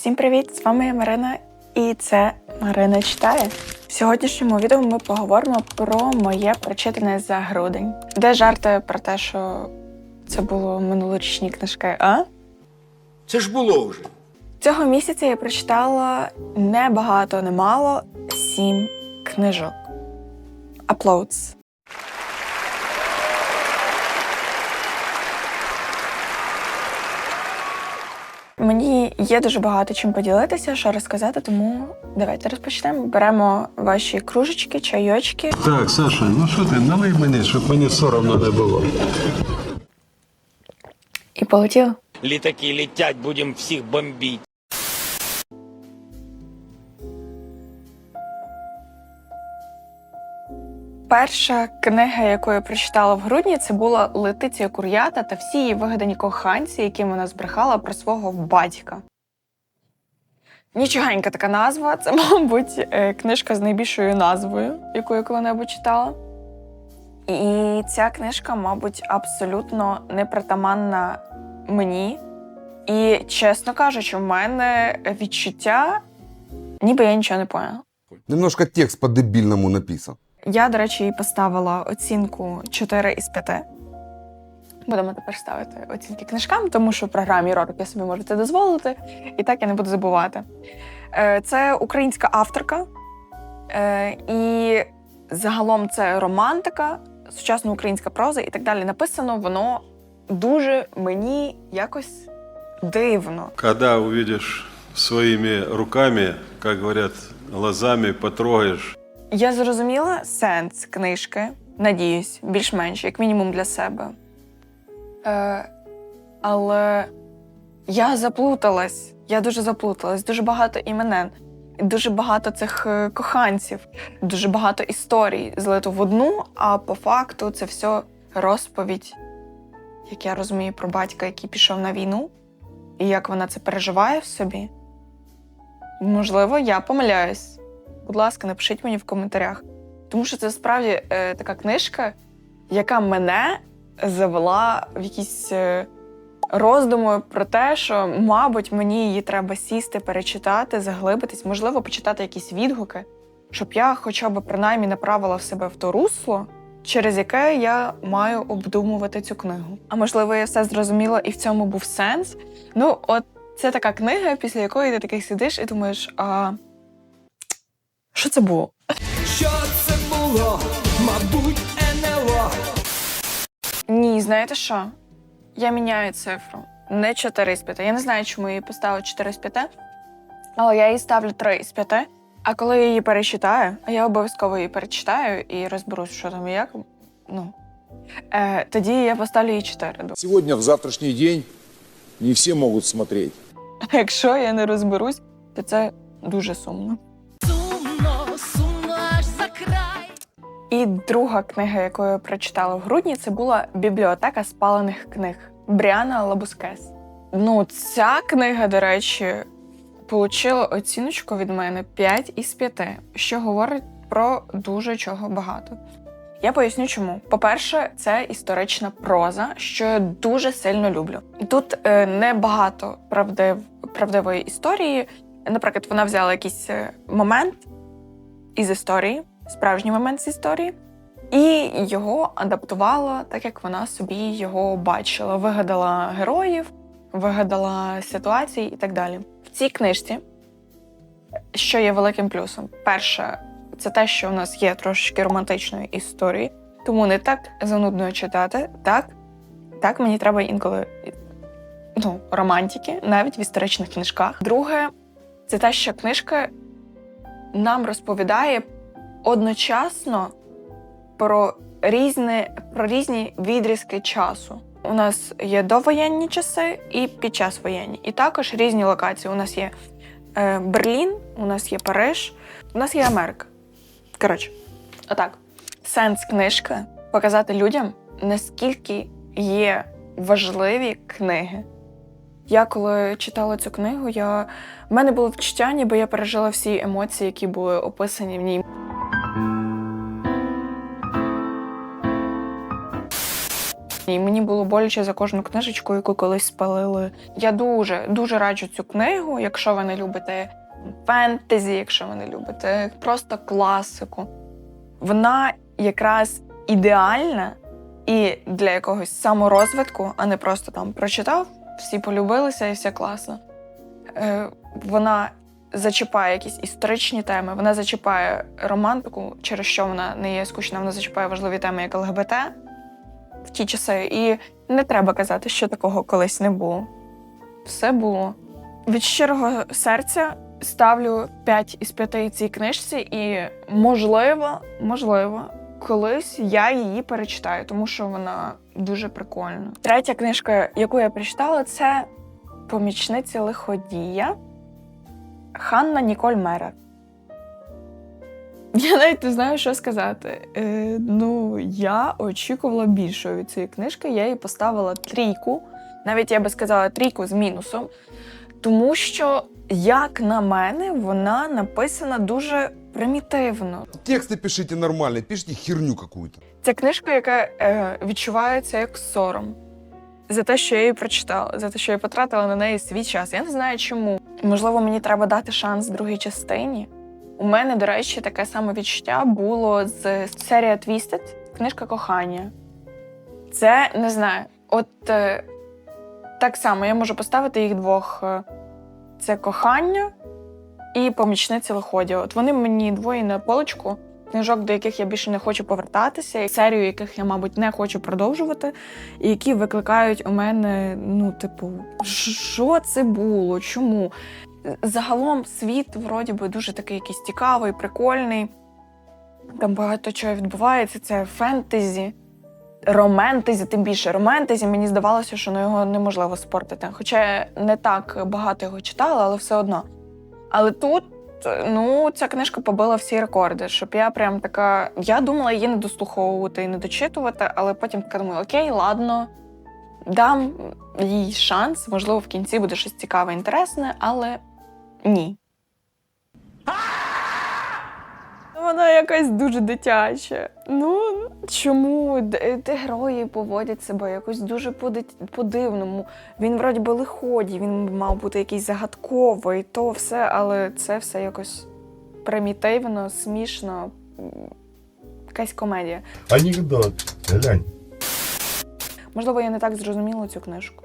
Всім привіт! З вами я Марина, і це Марина читає. В сьогоднішньому відео ми поговоримо про моє прочитане за грудень, де жарти про те, що це було минулорічні книжки. А Це ж було вже. цього місяця я прочитала не багато, не мало сім книжок. Uploads. Мені є дуже багато чим поділитися, що розказати, тому давайте розпочнемо. Беремо ваші кружечки, чайочки. Так, Саша, ну що ти, налий мені, щоб мені соромно не було. І полетіло. Літаки летять, будемо всіх бомбити. Перша книга, яку я прочитала в грудні, це була Летиція Кур'ята та всі її вигадані коханці, яким вона збрехала про свого батька. Нічогенька така назва. Це, мабуть, е, книжка з найбільшою назвою, яку я коли-небудь читала. І ця книжка, мабуть, абсолютно непритаманна мені. І, чесно кажучи, в мене відчуття, ніби я нічого не поняла. Немножко текст по-дебильному написан. Я, до речі, їй поставила оцінку 4 із 5. Будемо тепер ставити оцінки книжкам, тому що в програмі Ророк я собі можу це дозволити, і так я не буду забувати. Е, Це українська авторка, е, і загалом це романтика, сучасна українська проза і так далі. Написано воно дуже мені якось дивно. Когда увидишь своими руками, как говорят, глазами потрогаешь, Я зрозуміла сенс книжки, надіюсь, більш-менш, як мінімум для себе. Е, але я заплуталась. Я дуже заплуталась. Дуже багато іменен, дуже багато цих е, коханців, дуже багато історій злито в одну, а по факту це все розповідь, як я розумію, про батька, який пішов на війну, і як вона це переживає в собі. Можливо, я помиляюсь будь ласка, напишіть мені в коментарях. Тому що це справді е, така книжка, яка мене завела в якісь е, роздуми про те, що, мабуть, мені її треба сісти, перечитати, заглибитись, можливо, почитати якісь відгуки, щоб я хоча б принаймні направила в себе в то русло, через яке я маю обдумувати цю книгу. А можливо, я все зрозуміла і в цьому був сенс. Ну, от це така книга, після якої ти такий сидиш і думаєш, а. Що це було? Що це було? Мабуть, НЛО. Ні, знаєте що? Я міняю цифру. Не 4 з 5. Я не знаю, чому я її поставила 4 з 5, але я її ставлю 3 з 5. А коли я її перечитаю, а я обов'язково її перечитаю і розберусь, що там і як. Ну, е, тоді я поставлю їй 4. Сегодня, в завтрашний день, не все могут смотреть. А якщо я не розберусь, то це дуже. Сумно, І друга книга, яку я прочитала в грудні, це була Бібліотека спалених книг Бріана Лабускес. Ну, ця книга, до речі, отримала оціночку від мене 5 із 5, що говорить про дуже чого багато. Я поясню, чому. По-перше, це історична проза, що я дуже сильно люблю. Тут е, не багато правдив, правдивої історії. Наприклад, вона взяла якийсь е, момент із історії, справжній момент з історії, і його адаптувала так, як вона собі його бачила. Вигадала героїв, вигадала ситуації і так далі. В цій книжці, що є великим плюсом, перше, це те, що у нас є трошечки романтичної історії, тому не так занудно читати. Так, так мені треба інколи ну, романтики, навіть в історичних книжках. Друге, це те, що книжка нам розповідає одночасно про різні, про різні відрізки часу. У нас є довоєнні часи і під час воєнні. І також різні локації. У нас є е, Берлін, у нас є Париж, у нас є Америка. Коротше, отак. Сенс книжки показати людям, наскільки є важливі книги. Я коли читала цю книгу, я... в мене було відчуття, ніби я пережила всі емоції, які були описані в ній. І мені було боляче за кожну книжечку, яку колись спалили. Я дуже дуже раджу цю книгу, якщо ви не любите фентезі, якщо ви не любите просто класику. Вона якраз ідеальна і для якогось саморозвитку, а не просто там прочитав, всі полюбилися і все класно. Е, вона зачіпає якісь історичні теми, вона зачіпає романтику, через що вона не є скучна, вона зачіпає важливі теми, як ЛГБТ в ті часи. І не треба казати, що такого колись не було. Все було. Від щирого серця ставлю 5 із 5 цій книжці, і можливо, можливо, колись я її перечитаю, тому що вона дуже прикольна. Третя книжка, яку я прочитала, це Помічниця лиходія Ханна Ніколь Мерер. Я навіть не знаю, що сказати. Е, ну, я очікувала більшого від цієї книжки. Я їй поставила трійку. Навіть я би сказала трійку з мінусом. Тому що, як на мене, вона написана дуже примітивно. Тексты пишите нормально, пишите херню какую-то. Це книжка, яка е, відчувається як сором за те, що я її прочитала, за те, що я потратила на неї свій час. Я не знаю чому. Можливо, мені треба дати шанс другій частині. У мене, до речі, таке саме відчуття було з серія Twisted, книжка кохання. Це не знаю. От е, так само я можу поставити їх двох: е, це кохання і помічниця лиходія. От вони мені двоє на полочку книжок, до яких я більше не хочу повертатися, і серію яких я, мабуть, не хочу продовжувати, і які викликають у мене, ну, типу, що це було? Чому? Загалом світ, вроді би, дуже такий якийсь цікавий, прикольний. Там багато чого відбувається. Це фентезі, романтезі, тим більше романтезі. Мені здавалося, що ну, його неможливо спортити. Хоча я не так багато його читала, але все одно. Але тут ну, ця книжка побила всі рекорди, щоб я прям така. Я думала її не дослуховувати і не дочитувати, але потім така думаю, окей, ладно, дам їй шанс, можливо, в кінці буде щось цікаве, інтересне, але ні. Вона якась дуже дитяча. Ну чому де герої поводять себе якось дуже по-дивному? Він вроді би лиходій, він мав бути якийсь загадковий, то все, але це все якось примітивно, смішно. Якась комедія. Анекдот. Глянь. Можливо, я не так зрозуміла цю книжку.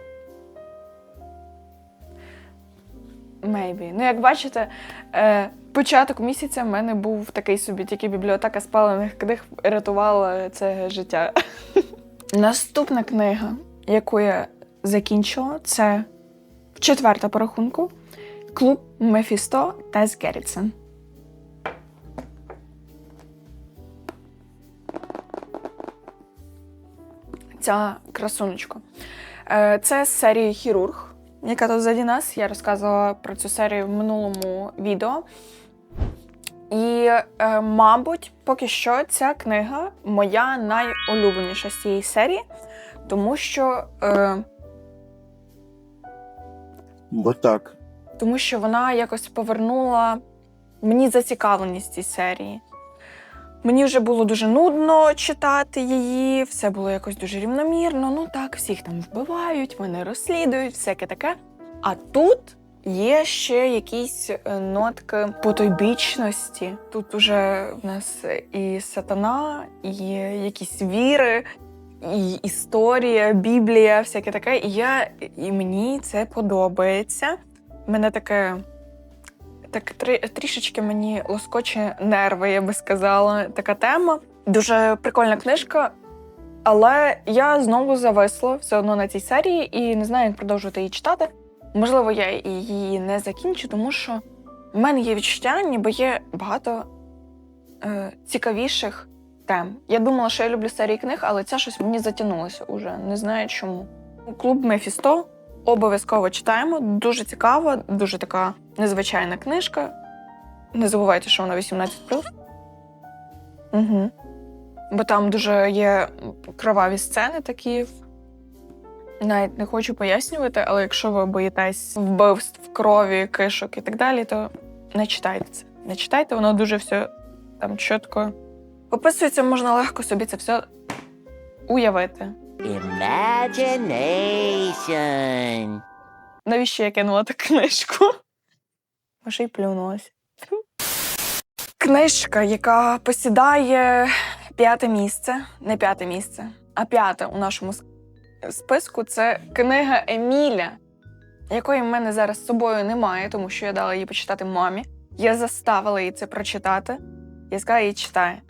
Maybe. Ну, як бачите, е, початок місяця в мене був такий собі, тільки бібліотека спалених книг рятувала це життя. Наступна книга, яку я закінчила, це четверта по рахунку клуб Мефісто Тес Геррітсен. Ця красунечка. Е, Це з серії Хірург, яка тут ззаді нас. Я розказувала про цю серію в минулому відео. І, е, мабуть, поки що ця книга моя найулюбленіша з цієї серії, тому що, е, Бо так. тому що вона якось повернула мені зацікавленість цій серії. Мені вже було дуже нудно читати її, все було якось дуже рівномірно. Ну так, всіх там вбивають, вони розслідують, всяке таке. А тут є ще якісь е, нотки потойбічності. Тут уже в нас і сатана, і якісь віри, і історія, біблія, всяке таке. І я і мені це подобається. Мене таке так трі, трішечки мені лоскоче нерви, я би сказала, така тема. Дуже прикольна книжка. Але я знову зависла все одно на цій серії і не знаю, як продовжувати її читати. Можливо, я її не закінчу, тому що в мене є відчуття, ніби є багато е, цікавіших тем. Я думала, що я люблю серії книг, але ця щось мені затягнулося уже. Не знаю чому. Клуб Мефісто обов'язково читаємо. Дуже цікава, дуже така незвичайна книжка. Не забувайте, що вона 18. Угу. Бо там дуже є кроваві сцени такі. Навіть не хочу пояснювати, але якщо ви боїтесь вбивств, крові, кишок і так далі, то не читайте це. Не читайте, воно дуже все там чітко описується, можна легко собі це все уявити. Imagination. Навіщо я кинула ту книжку? Може, й плюнулась. Книжка, яка посідає п'яте місце, не п'яте місце, а п'яте у нашому списку це книга Еміля, якої в мене зараз з собою немає, тому що я дала її почитати мамі. Я заставила її це прочитати. Я сказала їй читай.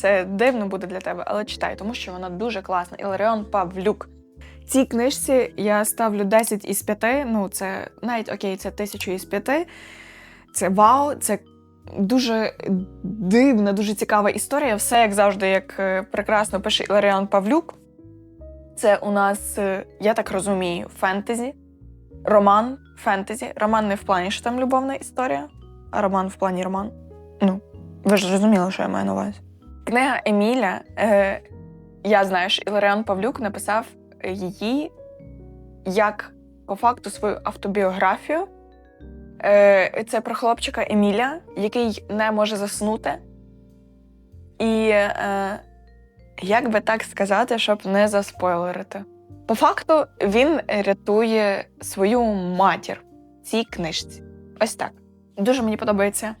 Це дивно буде для тебе, але читай, тому що вона дуже класна. Іларіон Павлюк. Цій книжці я ставлю 10 із 5. Ну, це навіть окей, це 1000 із 5. Це вау, це дуже дивна, дуже цікава історія. Все, як завжди, як е, прекрасно пише Іларіан Павлюк. Це у нас, е, я так розумію, фентезі, роман фентезі. Роман не в плані, що там любовна історія, а роман в плані роман. Ну, ви ж зрозуміли, що я маю на увазі. Книга Еміля. Е, я знаю, що Іларіан Павлюк написав її як по факту свою автобіографію. Е, Це про хлопчика Еміля, який не може заснути. І е, як би так сказати, щоб не заспойлерити. По факту він рятує свою матір цій книжці. Ось так. Дуже мені подобається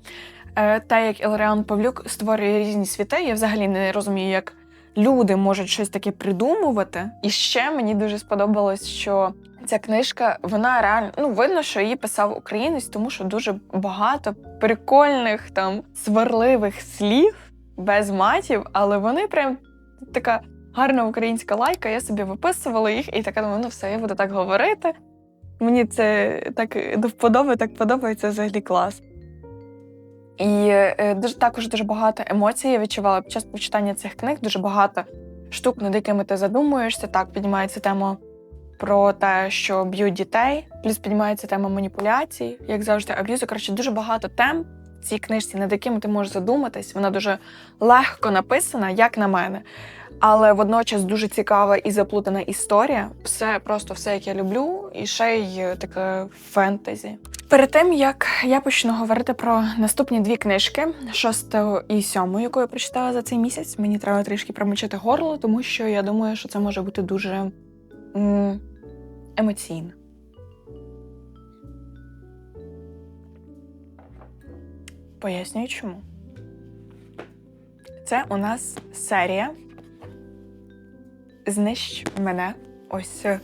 е, те, як Іларіан Павлюк створює різні світи. Я взагалі не розумію, як люди можуть щось таке придумувати. І ще мені дуже сподобалось, що ця книжка, вона реально ну видно, що її писав українець, тому що дуже багато прикольних там сварливих слів без матів, але вони прям така гарна українська лайка. Я собі виписувала їх і така думаю, ну все, я буду так говорити. Мені це так до вподоби, так подобається взагалі клас. І е, дуже також дуже багато емоцій я відчувала під час прочитання цих книг. Дуже багато штук, над якими ти задумуєшся. Так, піднімається тема про те, що б'ють дітей, плюс піднімається тема маніпуляцій, як завжди, аб'юзу. Коротше, дуже багато тем в цій книжці, над якими ти можеш задуматись. Вона дуже легко написана, як на мене. Але водночас дуже цікава і заплутана історія. Все просто все, як я люблю, і ще й таке фентезі. Перед тим як я почну говорити про наступні дві книжки, шосту і сьому, яку я прочитала за цей місяць, мені треба трішки промочити горло, тому що я думаю, що це може бути дуже м, емоційно. Пояснюю чому. Це у нас серія Знищ мене. Ось, е,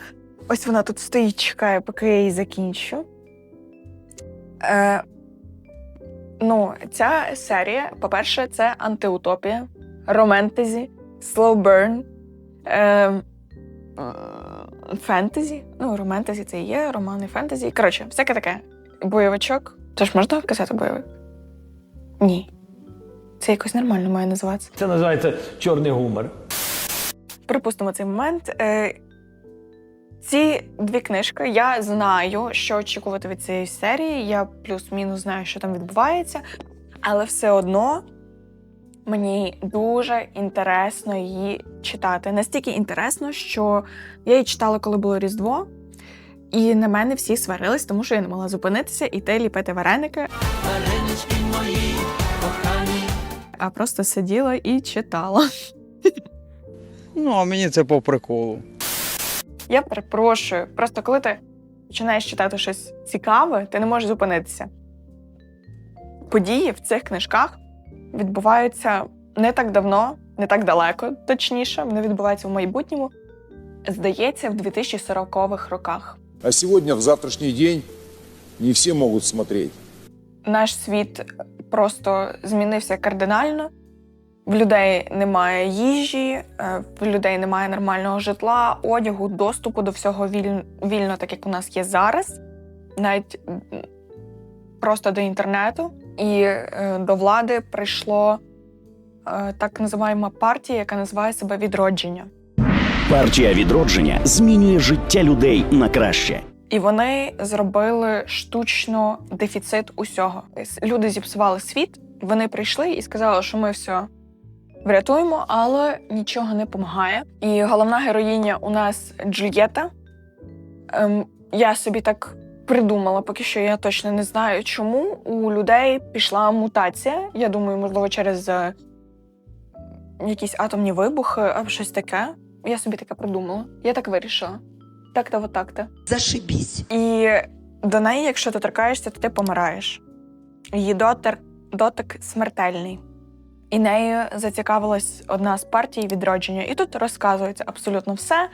ось вона тут стоїть, чекає, поки я її закінчу. Е, ну, ця серія, по-перше, це антиутопія, slow burn, е, фентезі. Ну, романтезі це і є, романи фентезі. Коротше, всяке таке. Бойовичок. Це ж можна казати бойовик? Ні. Це якось нормально має називатися. Це називається чорний гумор. Припустимо цей момент. Е, ці дві книжки я знаю, що очікувати від цієї серії. Я плюс-мінус знаю, що там відбувається, але все одно мені дуже інтересно її читати. Настільки інтересно, що я її читала, коли було Різдво, і на мене всі сварились, тому що я не могла зупинитися і те ліпити вареники. А просто сиділа і читала. Ну, а мені це по приколу. Я перепрошую. Просто коли ти починаєш читати щось цікаве, ти не можеш зупинитися. Події в цих книжках відбуваються не так давно, не так далеко, точніше, вони відбуваються в майбутньому. Здається, в 2040-х роках. А сегодня, в завтрашний день, не все могут смотреть. Наш світ просто змінився кардинально. В людей немає їжі, е, в людей немає нормального житла, одягу, доступу до всього вільно, вільно, так як у нас є зараз, навіть просто до інтернету. І е, до влади прийшло е, так називаємо партія, яка називає себе відродження. Партія відродження змінює життя людей на краще. І вони зробили штучно дефіцит усього. Люди зіпсували світ, вони прийшли і сказали, що ми все врятуємо, але нічого не допомагає. І головна героїня у нас Джульєта. Ем, я собі так придумала, поки що я точно не знаю, чому у людей пішла мутація. Я думаю, можливо, через е, якісь атомні вибухи або щось таке. Я собі таке придумала. Я так вирішила. Так-то, вот так-то. Зашибись. І до неї, якщо ти торкаєшся, то ти помираєш. Її дотик, дотик смертельний. І нею зацікавилась одна з партій відродження. І тут розказується абсолютно все.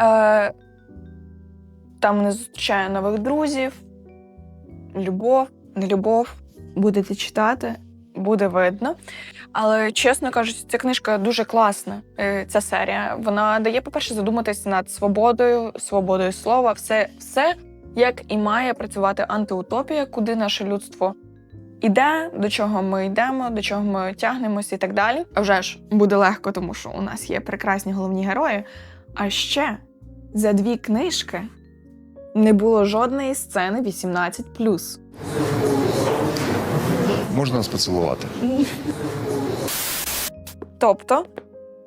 Е, там не зустрічає нових друзів, любов, не любов. Будете читати, буде видно. Але, чесно кажучи, ця книжка дуже класна. е, Ця серія. Вона дає, по-перше, задуматись над свободою, свободою слова, все, все як і має працювати антиутопія, куди наше людство іде, до чого ми йдемо, до чого ми тягнемося і так далі. А вже ж буде легко, тому що у нас є прекрасні головні герої. А ще за дві книжки не було жодної сцени 18+. Можна нас поцілувати? Тобто,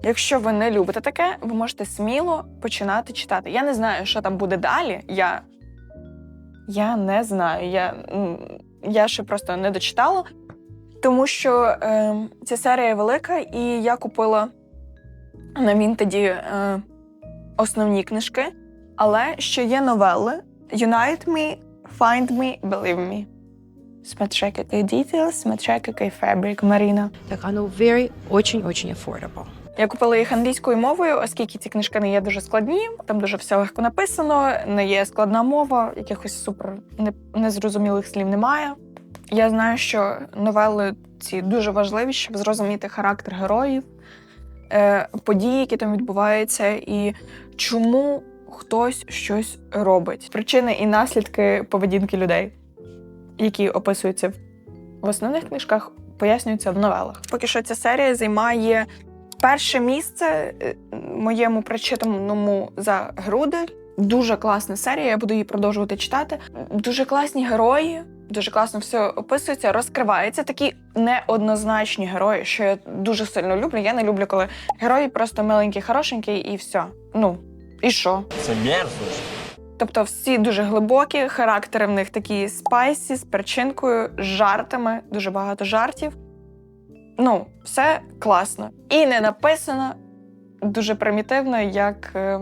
якщо ви не любите таке, ви можете сміло починати читати. Я не знаю, що там буде далі. Я, я не знаю. Я, я ще просто не дочитала, тому що е, ця серія велика, і я купила на Вінтеді е, основні книжки, але ще є новели Unite Me, Find Me, Believe Me. Смотря який details, який фабрик, Маріна. Так, оно very, очень-очень affordable. Я купила їх англійською мовою, оскільки ці книжки не є дуже складні, там дуже все легко написано, не є складна мова, якихось супер незрозумілих слів немає. Я знаю, що новели ці дуже важливі, щоб зрозуміти характер героїв, е, події, які там відбуваються, і чому хтось щось робить. Причини і наслідки поведінки людей, які описуються в- в основних книжках, пояснюються в новелах. Поки що ця серія займає перше місце е, моєму прочитаному за груди. Дуже класна серія, я буду її продовжувати читати. Дуже класні герої, дуже класно все описується, розкривається. Такі неоднозначні герої, що я дуже сильно люблю. Я не люблю, коли герої просто миленькі, хорошенькі і все. Ну, і що? Це мерзость. Тобто всі дуже глибокі, характери в них такі спайсі, з перчинкою, з жартами, дуже багато жартів. Ну, все класно. І не написано дуже примітивно, як е,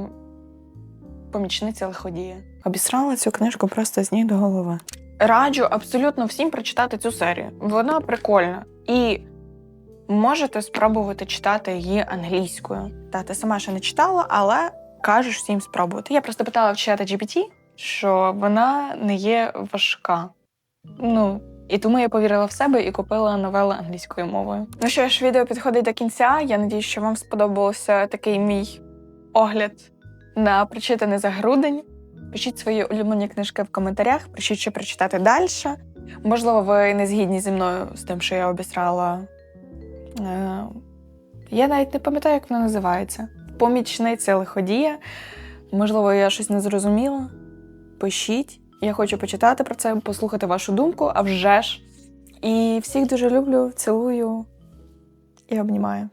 помічниця лиходія. Обісрала цю книжку просто з ніг до голови. Раджу абсолютно всім прочитати цю серію. Вона прикольна. І можете спробувати читати її англійською. Та ти сама ще не читала, але кажеш всім спробувати. Я просто питала в чата GPT, що вона не є важка. Ну, і тому я повірила в себе і купила новели англійською мовою. Ну що ж, відео підходить до кінця. Я надію, що вам сподобався такий мій огляд на прочитане за грудень. Пишіть свої улюблені книжки в коментарях, пишіть, що прочитати далі. Можливо, ви не згідні зі мною з тим, що я обісрала. Е, я навіть не пам'ятаю, як вона називається. Помічниця лиходія. Можливо, я щось не зрозуміла. Пишіть. Я хочу почитати про це, послухати вашу думку, а вже ж. І всіх дуже люблю, цілую і обнімаю.